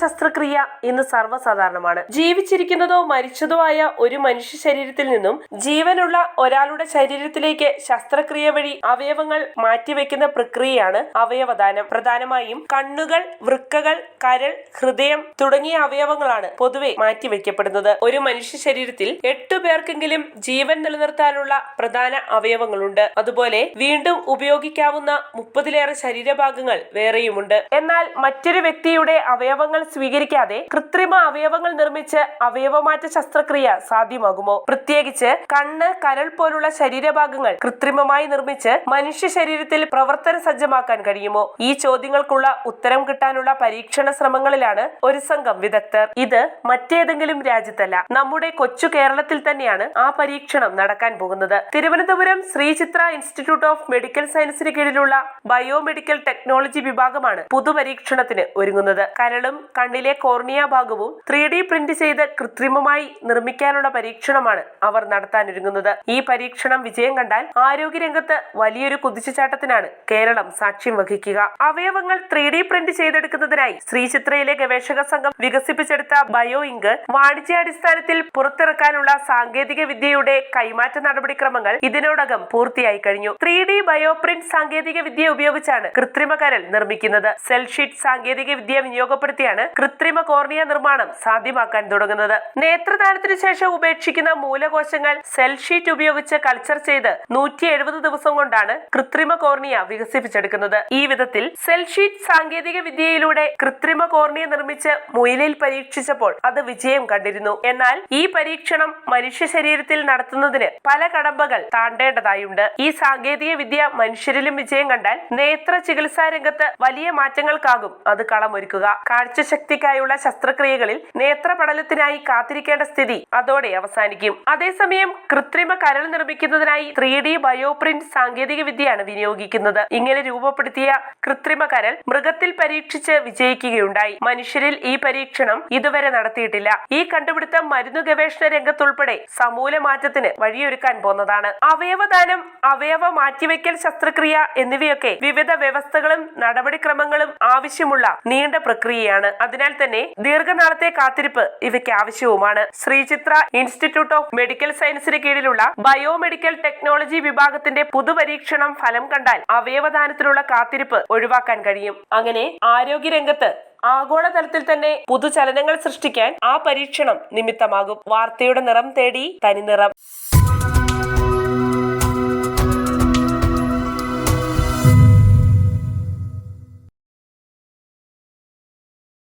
ശസ്ത്രക്രിയ ഇന്ന് സർവസാധാരണമാണ്. ജീവിച്ചിരിക്കുന്നതോ മരിച്ചതോ ആയ ഒരു മനുഷ്യ ശരീരത്തിൽ നിന്നും ജീവനുള്ള ഒരാളുടെ ശരീരത്തിലേക്ക് ശസ്ത്രക്രിയ വഴി അവയവങ്ങൾ മാറ്റിവെക്കുന്ന പ്രക്രിയയാണ് അവയവദാനം. പ്രധാനമായും കണ്ണുകൾ വൃക്കകൾ കരൾ ഹൃദയം തുടങ്ങിയ അവയവങ്ങളാണ് പൊതുവെ മാറ്റിവെക്കപ്പെടുന്നത്. ഒരു മനുഷ്യ ശരീരത്തിൽ എട്ടു പേർക്കെങ്കിലും ജീവൻ നിലനിർത്താനുള്ള പ്രധാന അവയവങ്ങളുണ്ട്. അതുപോലെ വീണ്ടും ഉപയോഗിക്കാവുന്ന മുപ്പതിലേറെ ശരീരഭാഗങ്ങൾ വേറെയുമുണ്ട്. എന്നാൽ മറ്റൊരു വ്യക്തിയുടെ അവയവങ്ങൾ സ്വീകരിക്കാതെ കൃത്രിമ അവയവങ്ങൾ നിർമ്മിച്ച് അവയവമാറ്റ ശസ്ത്രക്രിയ സാധ്യമാകുമോ? പ്രത്യേകിച്ച് കണ്ണ് കരൾ പോലുള്ള ശരീരഭാഗങ്ങൾ കൃത്രിമമായി നിർമ്മിച്ച് മനുഷ്യ ശരീരത്തിൽ പ്രവർത്തന സജ്ജമാക്കാൻ കഴിയുമോ? ഈ ചോദ്യങ്ങൾക്കുള്ള ഉത്തരം കിട്ടാനുള്ള പരീക്ഷണ ശ്രമങ്ങളിലാണ് ഒരു സംഘം വിദഗ്ധർ. ഇത് മറ്റേതെങ്കിലും രാജ്യത്തല്ല നമ്മുടെ കൊച്ചു കേരളത്തിൽ തന്നെയാണ് ആ പരീക്ഷണം നടക്കാൻ പോകുന്നത്. Thiruvananthapuram Sreechitra institute of medical സയൻസിന് കീഴിലുള്ള ബയോമെഡിക്കൽ ടെക്നോളജി വിഭാഗമാണ് പുതുപരീക്ഷണത്തിന് ഒരുങ്ങുന്നത്. കരളും കണ്ണിലെ കോർണിയ ഭാഗവും ത്രീ ഡി പ്രിന്റ് ചെയ്ത് കൃത്രിമമായി നിർമ്മിക്കാനുള്ള പരീക്ഷണമാണ് അവർ നടത്താനൊരുങ്ങുന്നത്. ഈ പരീക്ഷണം വിജയം കണ്ടാൽ ആരോഗ്യരംഗത്ത് വലിയൊരു കുതിച്ചുചാട്ടത്തിനാണ് കേരളം സാക്ഷ്യം വഹിക്കുക. അവയവങ്ങൾ ത്രീ ഡി പ്രിന്റ് ചെയ്തെടുക്കുന്നതിനായി ശ്രീചിത്രയിലെ ഗവേഷക സംഘം വികസിപ്പിച്ചെടുത്ത ബയോ ഇങ്ക് വാണിജ്യാടിസ്ഥാനത്തിൽ പുറത്തിറക്കാനുള്ള സാങ്കേതിക വിദ്യയുടെ കൈമാറ്റ നടപടിക്രമങ്ങൾ ഇതിനോടകം പൂർത്തിയായി കഴിഞ്ഞു. ത്രീ ഡി ബയോപ്രിന്റ് സാങ്കേതിക വിദ്യ ഉപയോഗിച്ചാണ് കൃത്രിമ കരൽ നിർമ്മിക്കുന്നത്. സെൽഷീറ്റ് സാങ്കേതിക വിദ്യ വിനിയോഗപ്പെടുത്തിയാണ് കൃത്രിമ കോർണിയ നിർമ്മാണം സാധ്യമാക്കാൻ തുടങ്ങുന്നത്. നേത്രദാനത്തിനു ശേഷം ഉപേക്ഷിക്കുന്ന മൂലകോശങ്ങൾ സെൽ ഷീറ്റ് ഉപയോഗിച്ച് കൾച്ചർ ചെയ്ത് നൂറ്റി എഴുപത് ദിവസം കൊണ്ടാണ് കൃത്രിമ കോർണിയ വികസിപ്പിച്ചെടുക്കുന്നത്. ഈ വിധത്തിൽ സെൽ ഷീറ്റ് സാങ്കേതിക വിദ്യയിലൂടെ കൃത്രിമ കോർണിയ നിർമ്മിച്ച് മുയലിൽ പരീക്ഷിച്ചപ്പോൾ അത് വിജയം കണ്ടിരുന്നു. എന്നാൽ ഈ പരീക്ഷണം മനുഷ്യ ശരീരത്തിൽ നടത്തുന്നതിന് പല കടമ്പകൾ താണ്ടേണ്ടതായുണ്ട്. ഈ സാങ്കേതിക വിദ്യ മനുഷ്യരിലും വിജയം കണ്ടാൽ നേത്ര ചികിത്സാ രംഗത്ത് വലിയ മാറ്റങ്ങൾക്കാകും അത് കളമൊരുക്കുക കാഴ്ചശക്തിക്കായുള്ള ശസ്ത്രക്രിയകളിൽ നേത്രപടലത്തിനായി കാത്തിരിക്കേണ്ട സ്ഥിതി അതോടെ അവസാനിക്കും. അതേസമയം കൃത്രിമ കരൾ നിർമ്മിക്കുന്നതിനായി ത്രീ ഡി ബയോപ്രിന്റ് സാങ്കേതിക വിദ്യയാണ് വിനിയോഗിക്കുന്നത്. ഇങ്ങനെ രൂപപ്പെടുത്തിയ കൃത്രിമ കരൾ മൃഗത്തിൽ പരീക്ഷിച്ച് വിജയിക്കുകയുണ്ടായി. മനുഷ്യരിൽ ഈ പരീക്ഷണം ഇതുവരെ നടത്തിയിട്ടില്ല. ഈ കണ്ടുപിടുത്തം മരുന്നു ഗവേഷണ രംഗത്തുൾപ്പെടെ സമൂല മാറ്റത്തിന് വഴിയൊരുക്കാൻ പോന്നതാണ്. അവയവദാനം അവയവ മാറ്റിവെക്കൽ ശസ്ത്രക്രിയ എന്നിവയൊക്കെ വിവിധ വ്യവസ്ഥകളും നടപടിക്രമങ്ങളും ആവശ്യമുള്ള നീണ്ട പ്രക്രിയയാണ്. അതിനാൽ തന്നെ ദീർഘനാളത്തെ കാത്തിരിപ്പ് ഇവയ്ക്ക് ആവശ്യവുമാണ്. ശ്രീചിത്ര ഇൻസ്റ്റിറ്റ്യൂട്ട് ഓഫ് മെഡിക്കൽ സയൻസിന് കീഴിലുള്ള ബയോമെഡിക്കൽ ടെക്നോളജി വിഭാഗത്തിന്റെ പുതുപരീക്ഷണം ഫലം കണ്ടാൽ അവയവദാനത്തിനുള്ള കാത്തിരിപ്പ് ഒഴിവാക്കാൻ കഴിയും. അങ്ങനെ ആരോഗ്യരംഗത്ത് ആഗോളതലത്തിൽ തന്നെ പുതുചലനങ്ങൾ സൃഷ്ടിക്കാൻ ആ പരീക്ഷണം നിമിത്തമാകും. വാർത്തയുടെ നിറം തേടി തനിനിറം.